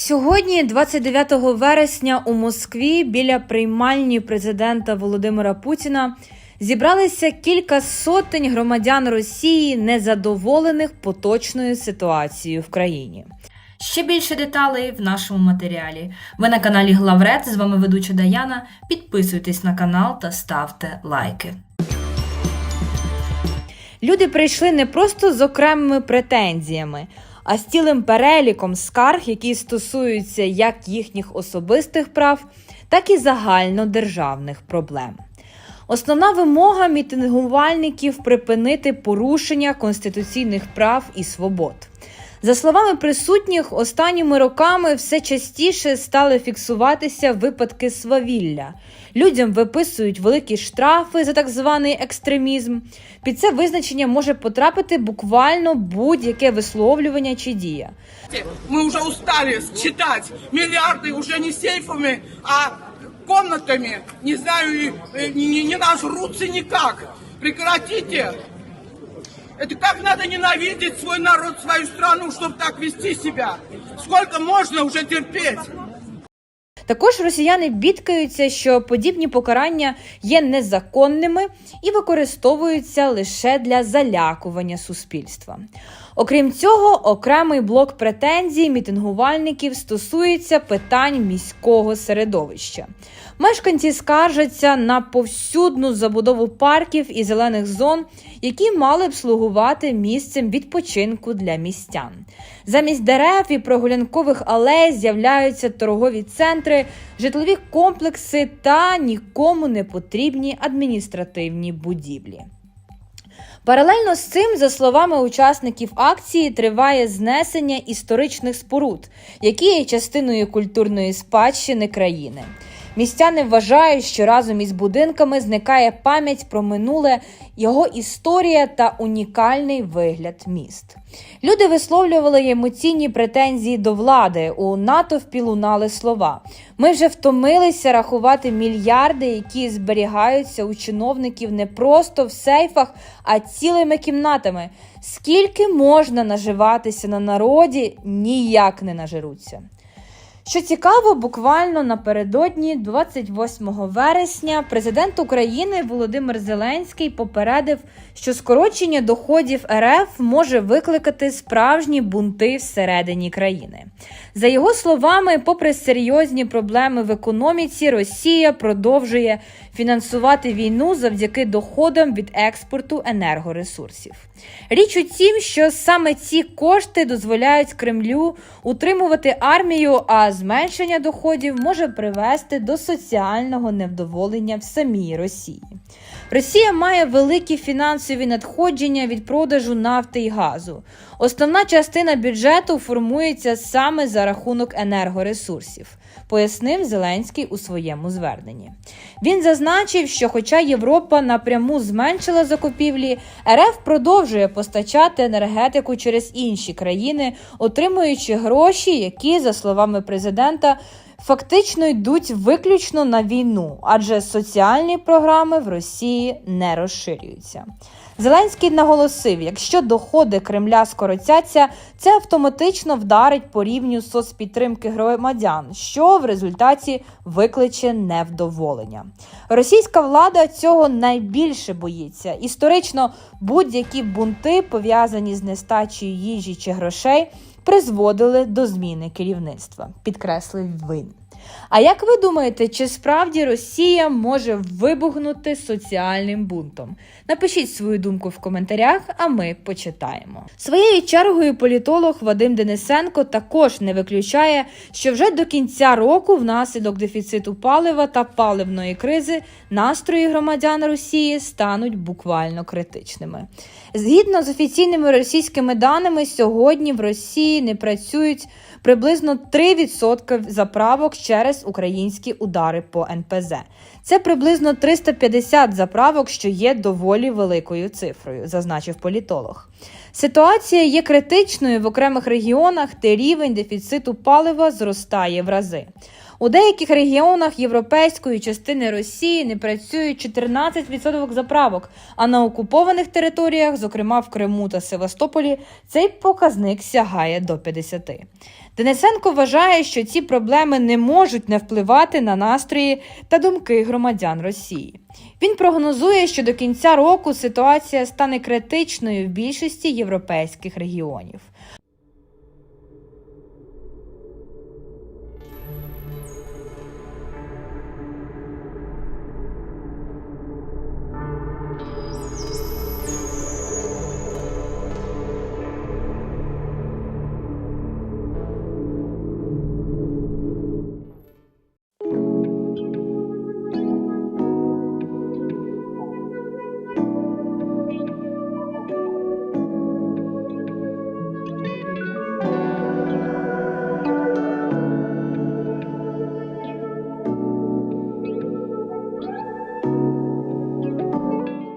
Сьогодні, 29 вересня, у Москві біля приймальні президента Володимира Путіна зібралися кілька сотень громадян Росії, незадоволених поточною ситуацією в країні. Ще більше деталей в нашому матеріалі. Ви на каналі Главред. З вами ведуча Даяна. Підписуйтесь на канал та ставте лайки. Люди прийшли не просто з окремими претензіями, а з цілим переліком скарг, які стосуються як їхніх особистих прав, так і загальнодержавних проблем. Основна вимога мітингувальників припинити порушення конституційних прав і свобод. За словами присутніх, останніми роками все частіше стали фіксуватися випадки свавілля. Людям виписують великі штрафи за так званий екстремізм. Під це визначення може потрапити буквально будь-яке висловлювання чи дія. Мы уже устали читать. Миллиарды уже не сейфами, а комнатами. Не знаю, и, э, не, не, не нажрутся никак. Прекратите. Это как надо ненавидеть свой народ, свою страну, чтобы так вести себя? Сколько можно уже терпеть? Також росіяни бідкаються, що подібні покарання є незаконними і використовуються лише для залякування суспільства. Окрім цього, окремий блок претензій мітингувальників стосується питань міського середовища. Мешканці скаржаться на повсюдну забудову парків і зелених зон, які мали б слугувати місцем відпочинку для містян. Замість дерев і прогулянкових алей з'являються торгові центри, житлові комплекси та нікому не потрібні адміністративні будівлі. Паралельно з цим, за словами учасників акції, триває знесення історичних споруд, які є частиною культурної спадщини країни. Містяни вважають, що разом із будинками зникає пам'ять про минуле, його історія та унікальний вигляд міст. Люди висловлювали емоційні претензії до влади. У натовпі лунали слова. Ми вже втомилися рахувати мільярди, які зберігаються у чиновників не просто в сейфах, а цілими кімнатами. Скільки можна наживатися на народі, ніяк не нажируться. Що цікаво, буквально напередодні, 28 вересня, президент України Володимир Зеленський попередив, що скорочення доходів РФ може викликати справжні бунти всередині країни. За його словами, попри серйозні проблеми в економіці, Росія продовжує фінансувати війну завдяки доходам від експорту енергоресурсів. Річ у тім, що саме ці кошти дозволяють Кремлю утримувати армію, а зменшення доходів може привести до соціального невдоволення в самій Росії. Росія має великі фінансові надходження від продажу нафти і газу. Основна частина бюджету формується саме за рахунок енергоресурсів, пояснив Зеленський у своєму зверненні. Він зазначив, що, хоча Європа напряму зменшила закупівлі, РФ продовжує постачати енергетику через інші країни, отримуючи гроші, які, за словами президента, фактично йдуть виключно на війну, адже соціальні програми в Росії не розширюються. Зеленський наголосив, якщо доходи Кремля скоротяться, це автоматично вдарить по рівню соцпідтримки громадян, що в результаті викличе невдоволення. Російська влада цього найбільше боїться. Історично будь-які бунти, пов'язані з нестачею їжі чи грошей, призводили до зміни керівництва, підкреслив він. А як ви думаєте, чи справді Росія може вибухнути соціальним бунтом? Напишіть свою думку в коментарях, а ми почитаємо. Своєю чергою політолог Вадим Денисенко також не виключає, що вже до кінця року, внаслідок дефіциту палива та паливної кризи, настрої громадян Росії стануть буквально критичними. Згідно з офіційними російськими даними, сьогодні в Росії не працюють приблизно 3% заправок через українські удари по НПЗ. Це приблизно 350 заправок, що є доволі великою цифрою, зазначив політолог. Ситуація є критичною в окремих регіонах, де рівень дефіциту палива зростає в рази. У деяких регіонах європейської частини Росії не працюють 14% заправок, а на окупованих територіях, зокрема в Криму та Севастополі, цей показник сягає до 50%. Денисенко вважає, що ці проблеми не можуть не впливати на настрої та думки громадян Росії. Він прогнозує, що до кінця року ситуація стане критичною в більшості європейських регіонів.